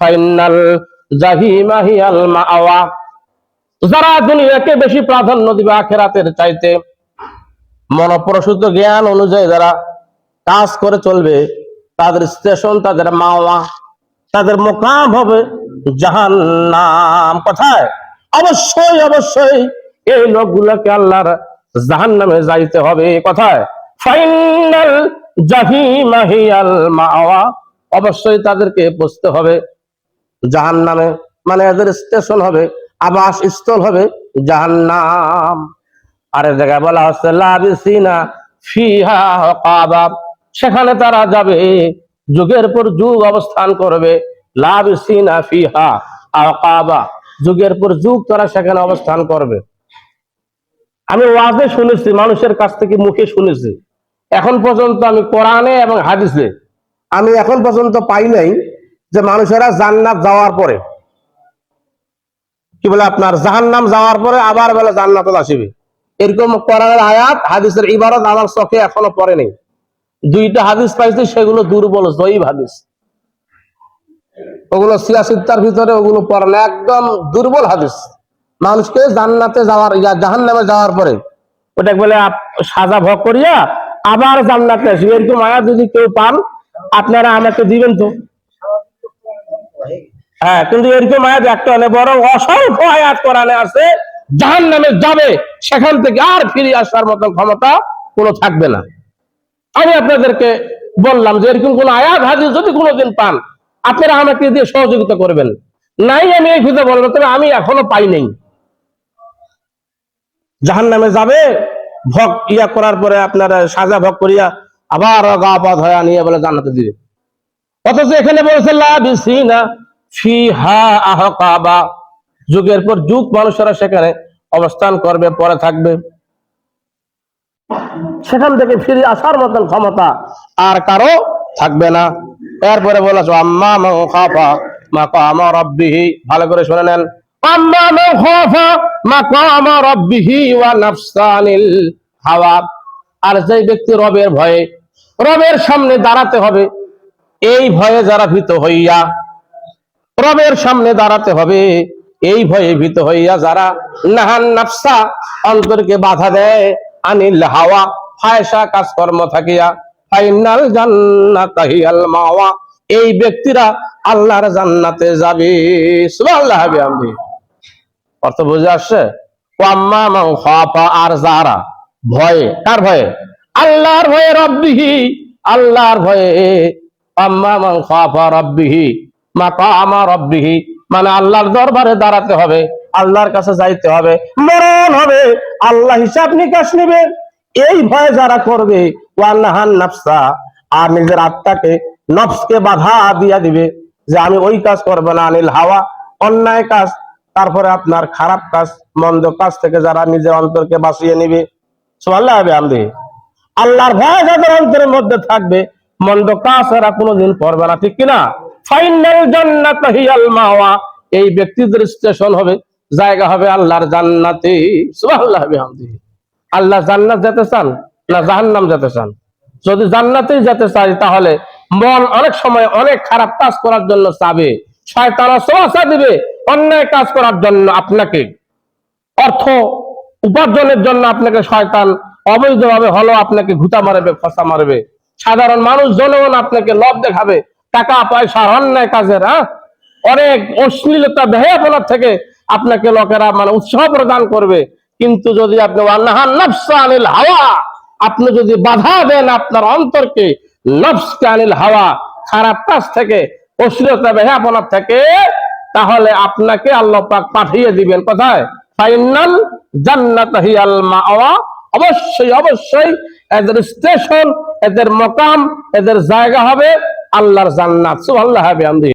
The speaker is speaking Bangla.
ফাইনাল জাহিমা হিয়াল যারা দুনিয়াকে বেশি প্রাধান্য দিবে আখেরাতের চাইতে মনপ্রসূত জ্ঞান অনুযায়ী যারা কাজ করে চলবে, তাদের স্টেশন, তাদের মাওয়া, তাদের মোকাম হবে জাহান্নাম। কোথায়? অবশ্যই অবশ্যই এই লোকগুলোকে আল্লাহর জাহান নামে যাইতে হবে। কোথায়? ফাইনাল জাহিমাহিয়াল মাওয়া। অবশ্যই তাদেরকে বুঝতে হবে। জাহান নামে মানে এদের স্টেশন হবে, আবাস স্থল হবে জাহান্নাম। আরেক জায়গায় বলা হচ্ছে ফিহা হকাবা সেখানে তারা যাবে, যুগের পর যুগ অবস্থান করবে, লাবিসিনা ফিহা আকাবা যুগের পর যুগ তারা সেখানে অবস্থান করবে। আমি ওয়াজে শুনেছি, মানুষের কাছ থেকে মুখে শুনেছি। এখন পর্যন্ত আমি কোরআনে এবং হাদিসে, আমি এখন পর্যন্ত পাই নাই যে মানুষেরা জান্নাত যাওয়ার পরে, কি বলে আপনার, জাহান্নাম যাওয়ার পরে আবার বলে জান্নাত আসিবে। এরকম কোরআনের আয়াত, হাদিসের ইবারত আমার চোখে এখনও পড়ে নেই। দুইটা হাদিস পাইছি, সেগুলো দুর্বল, জয়ীব হাদিস। ওগুলো সিয়াসিত্তার ভিতরে, ওগুলো পড়ে না একদম দুর্বল হাদিস। মানুষকে জান্নাতে যাওয়ার জাহান নামে যাওয়ার পরে ওটা বলে সাজা ভোগ করিয়া আবার জান্নাতে আসবে। এরকম আয়াত যদি কেউ পান, আপনারা আমাকে দিবেন তো। হ্যাঁ কিন্তু এরকম আয়াত একটা অনেক বড় অসংখ্য আয়াত কোরআনে আছে জাহান নামে যাবে, সেখান থেকে আর ফিরে আসার মতো ক্ষমতা কোনো থাকবে না। আমি আপনাদেরকে বললাম যে এরকম কোন আয়াত, হাদিস যদি কোনোদিন পান, আপনারা আমাকে দিয়ে সহযোগিতা করবেন। নাই, আমি এই খুঁজে বলব তবে আমি এখনও পাই নাই। জাহান নামে যাবে ভক ইয়া করার পরে আপনারা সাজা ভোগ করিয়া আবার গা পথ হয়ে নিয়ে বলে জানাতে দিবে। অথচ এখানে বলেছে যুগের পর যুগ মানুষেরা সেখানে অবস্থান করবে, পরে থাকবে। সেখান থেকে ফিরে আসার মতন ক্ষমতা আর কারও থাকবে না। এরপরে বলেছ, আম্মা রাব্বিহি। ভালো করে শুনে নেন। আর যে ব্যক্তি রবের ভয়ে, রবের সামনে দাঁড়াতে হবে এই ভয়ে যারা ভীত হইয়া রবের সামনে দাঁড়াতে হবে, এই ভয়ে ভীত হইয়া যারা নাহান নাফসা অন্তরকে বাধা দেয়, আনিল হাওয়া, ফায়সা কাজকর্ম থাকিয়া, ফাইনাল জান্নাতাহিয়াল মাওয়া, এই ব্যক্তিরা আল্লাহর জান্নাতে যাবে। সুবহানাল্লাহ আমি অর্থ বুঝে আসছে? ওয়াম্মা মান খাফা আর যারা ভয়ে, কার ভয়ে? আল্লাহর ভয়ে রব্বিহি, আল্লাহর ভয়ে আম্মা মান আল্লাহর দরবারে দাঁড়াতে হবে, আল্লাহর কাছে যাইতে হবে, মরণ হবে, আল্লাহ হিসাব নিকাশ নেবে। এই ভয় যারা করবে আর নিজের আত্মাকে নফসকে বাধা দিয়া দিবে, যে আমি ওই কাজ করব না, আনিল হাওয়া, অন্যায় কাজ, তারপরে আপনার খারাপ কাজ, মন্দ কাজ থেকে যারা নিজের অন্তরকে বাঁচিয়ে নিবে। সোয়াল্লাহ হবে আমি আল্লাহর ভয় যাদের অন্তরের মধ্যে থাকবে মন্দ কাজ এরা কোনোদিন করবে না, ঠিক কিনা? ফাইনাল জান্নাত হিয়াল মাওয়া। এই ব্যক্তিদের স্টেশন হবে, জায়গা হবে আল্লাহর জান্নাতে। সুবহানাল্লাহ বিহামদিহি। আল্লাহ জান্নাত যেতে চান না জাহান্নাম যেতে চান? যদি জান্নাতে যেতে চাই, তাহলে মন অনেক সময় অনেক খারাপ কাজ করার জন্য চাবে। শয়তান অসহাসা দিবে অন্যায় কাজ করার জন্য আপনাকে। অর্থ উপার্জনের জন্য আপনাকে শয়তান অবৈধভাবে হলো, আপনাকে ঘুতা মারবে ফসা মারবে। সাধারণ মানুষ, জনগণ আপনাকে লভ দেখাবে। টাকা পয়সার অন্যায় কাজের হ্যাঁ? অনেক অশ্লীলতা বেহায়াপনার থেকে আপনাকে লোকেরা মানে উৎসাহ প্রদান করবে। কিন্তু যদি আপনি আনিল হাওয়া, আপনি যদি বাধা দেন আপনার অন্তরকে, নফসকে আনিল হাওয়া, খারাপ কাজ থেকে, অশ্লীলতা বেহায়াপনার থেকে, তাহলে আপনাকে আল্লাহ পাক পাঠিয়ে দিবেন কোথায়? ফাইনাল জান্নাত হিয়াল মাওয়া। অবশ্যই অবশ্যই এদের স্টেশন এদের মকাম এদের জায়গা হবে আল্লাহর জান্নাত। সুবহানাল্লাহ বিহামদিহি